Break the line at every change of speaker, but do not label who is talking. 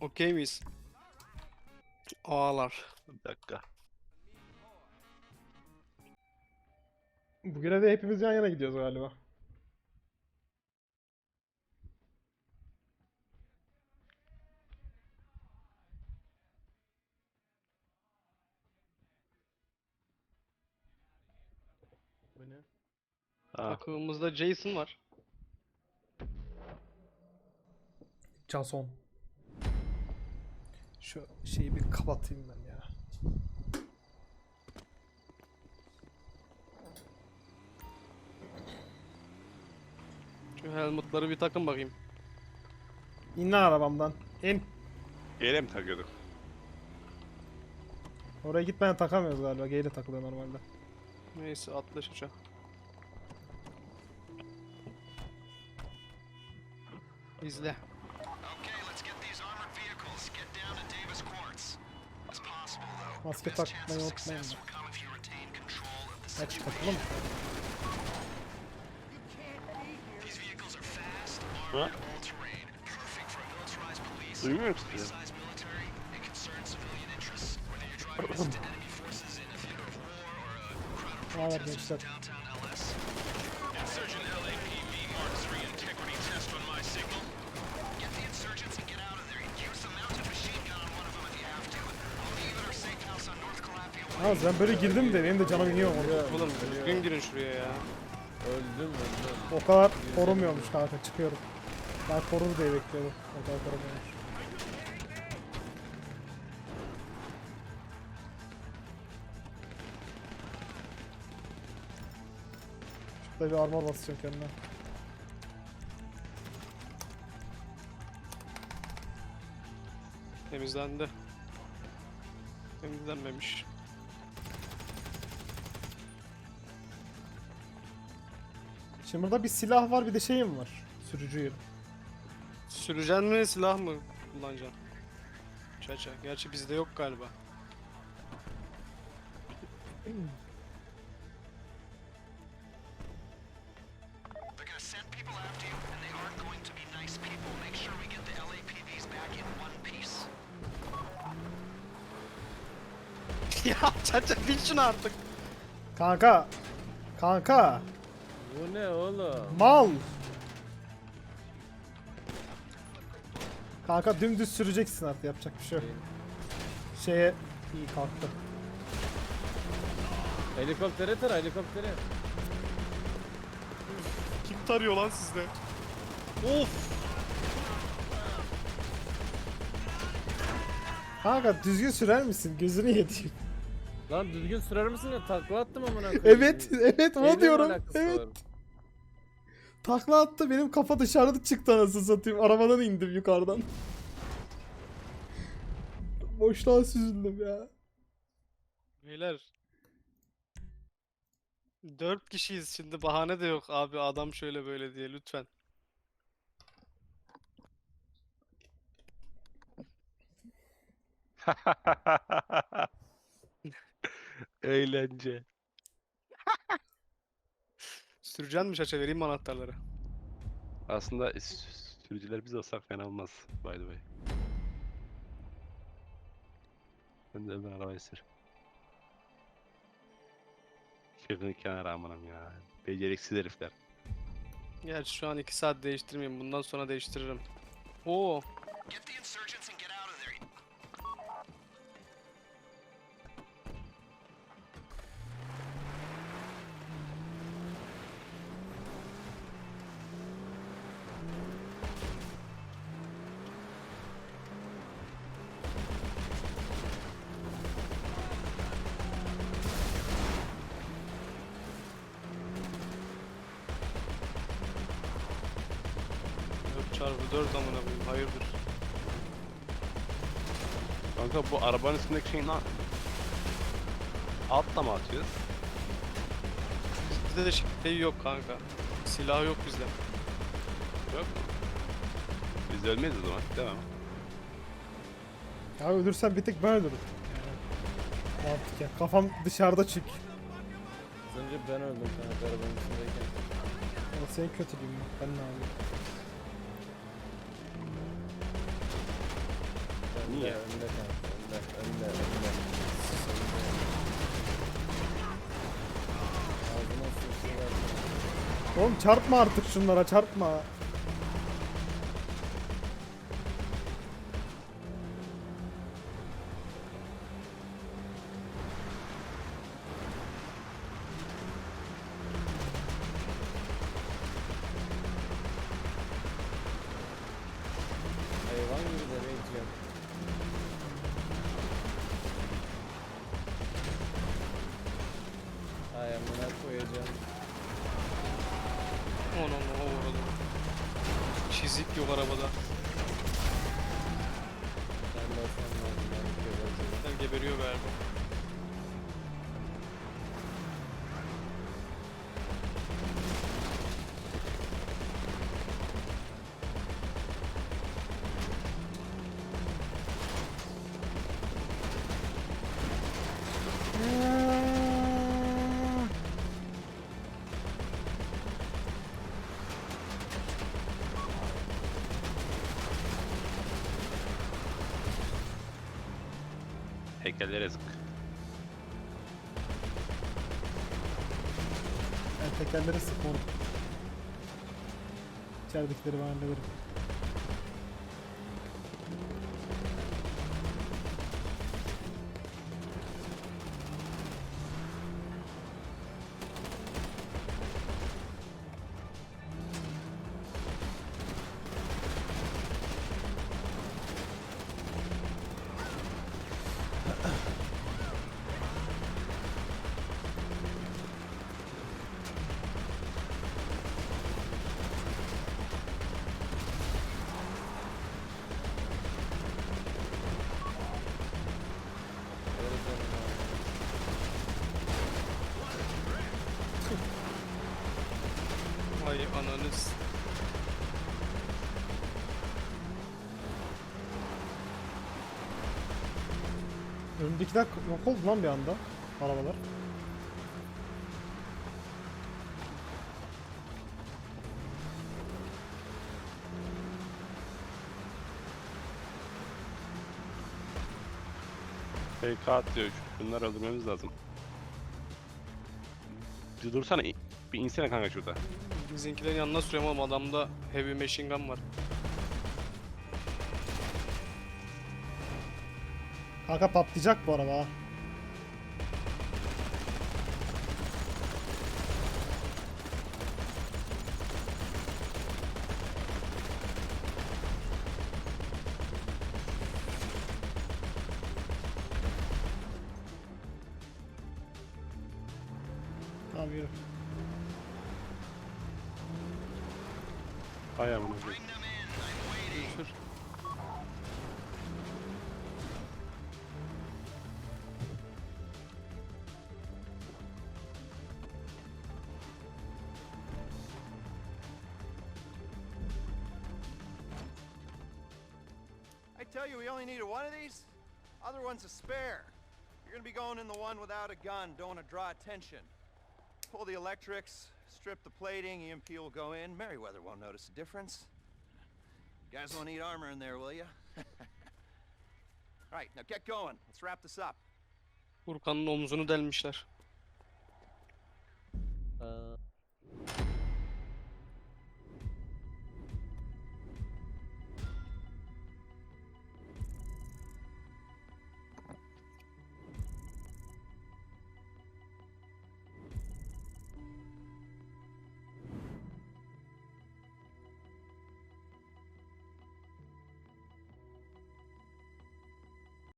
Okey miyiz? Ağlar.
Bir dakika.
Bu görevde hepimiz yan yana gidiyoruz galiba. Bu ne?
Ha,
Takımımızda Jason var.
Jason. Şu şeyi bir kapatayım ben ya.
Şu helmetları bir takın bakayım.
İn lan arabamdan. İn.
Gele mi takıyorduk?
Oraya gitmeden takamıyoruz galiba. G ile takılıyor normalde.
Neyse atla şaşa. İzle.
All-terrain, perfect for a militarized police,
Duymuyor musun? ya?
size
Ha ben böyle girdim de benim de canım iniyor orada.
Oğlum düzgün girin şuraya ya.
Öldüm öldüm.
O kadar korumuyormuş kanka çıkıyorum. Ben korur diye bekliyordum. O kadar korumuyormuş. Şurada bir armor basacağım kendime.
Temizlendi. Temizlenmemiş.
Şimdi burada bir silah var bir de şeyim var. Sürücü yeri.
Süreceksin mi silah mı kullanacaksın? Çaça. Gerçi bizde yok galiba. Ya Çaça bil şunu artık.
Kanka. Kanka.
Bu ne oğlum?
Mal. Kanka dümdüz süreceksin artık yapacak bir şey yok. Şeye iyi kalktı.
Helikoptere tara helikoptere.
Kim tarıyor lan sizde? Of.
Kanka düzgün sürer misin? Gözünü yediğim.
Lan düzgün sürer misin ya? Takla attım amına koyayım.
Evet, evet
Neyle
o
mi
diyorum.
alakası
Evet.
var?
Takla attı benim kafa dışarıda çıktı anasını satayım. Arabadan indim yukarıdan. Boşluğa süzüldüm ya.
Beyler. Dört kişiyiz şimdi bahane de yok abi adam şöyle böyle diye lütfen.
Eğlence.
Süreceksin mi Çaça vereyim mi anahtarları?
Aslında s- sürücüler biz olsak fena olmaz. By the way. Ben de öbür arabayı sür. Çıkın kenara amanım ya. Beceriksiz herifler.
Gerçi şu an iki saat değiştirmeyeyim bundan sonra değiştiririm. Oo
Get the insurgents and get
çarpı dört amına koyayım hayırdır.
Kanka bu arabanın üstündeki şey ne? Altla mı atıyoruz?
Bizde de şey yok kanka. Silah yok bizde.
Yok mu? Biz ölmeyiz o zaman. Devam.
Ya ölürsem bir tek ben ölürüm. Mantık ya. Kafam dışarıda çık.
Az önce ben öldüm kanka arabanın içindeyken.
Ama senin kötülüğün. Ben ne yapayım?
Niye?
Önde kanka. Önde. Önde. Önde. Ağzına.
Oğlum çarpma artık şunlara çarpma.
Onu onu vurdu. Çizik yok arabada. Sen geberiyor galiba.
Heykeller yazık.
Ben tekerleri sıkmadım. İçeridekileri ben hallederim.
Ananız.
Önümdekiler yok oldu lan bir anda. Arabalar.
PK atıyor. Bunları öldürmemiz lazım. Bir dursana. Bir insene kanka şurada.
Bizimkilerin yanına sürüyorum oğlum adamda heavy machine gun var.
Kanka patlayacak bu araba ha. Tamam yürü.
Hay amına koyayım.
Sür.
I tell you, we only needed one of these. Other one's a spare. You're gonna be going in the one without a gun. Don't want to draw attention. Pull the electrics, strip the plating. EMP will go in. Merriweather won't notice a difference. You guys won't need armor in there, will you? All right, now get going. Let's wrap this up.
Furkan'ın omzunu delmişler.
Aa,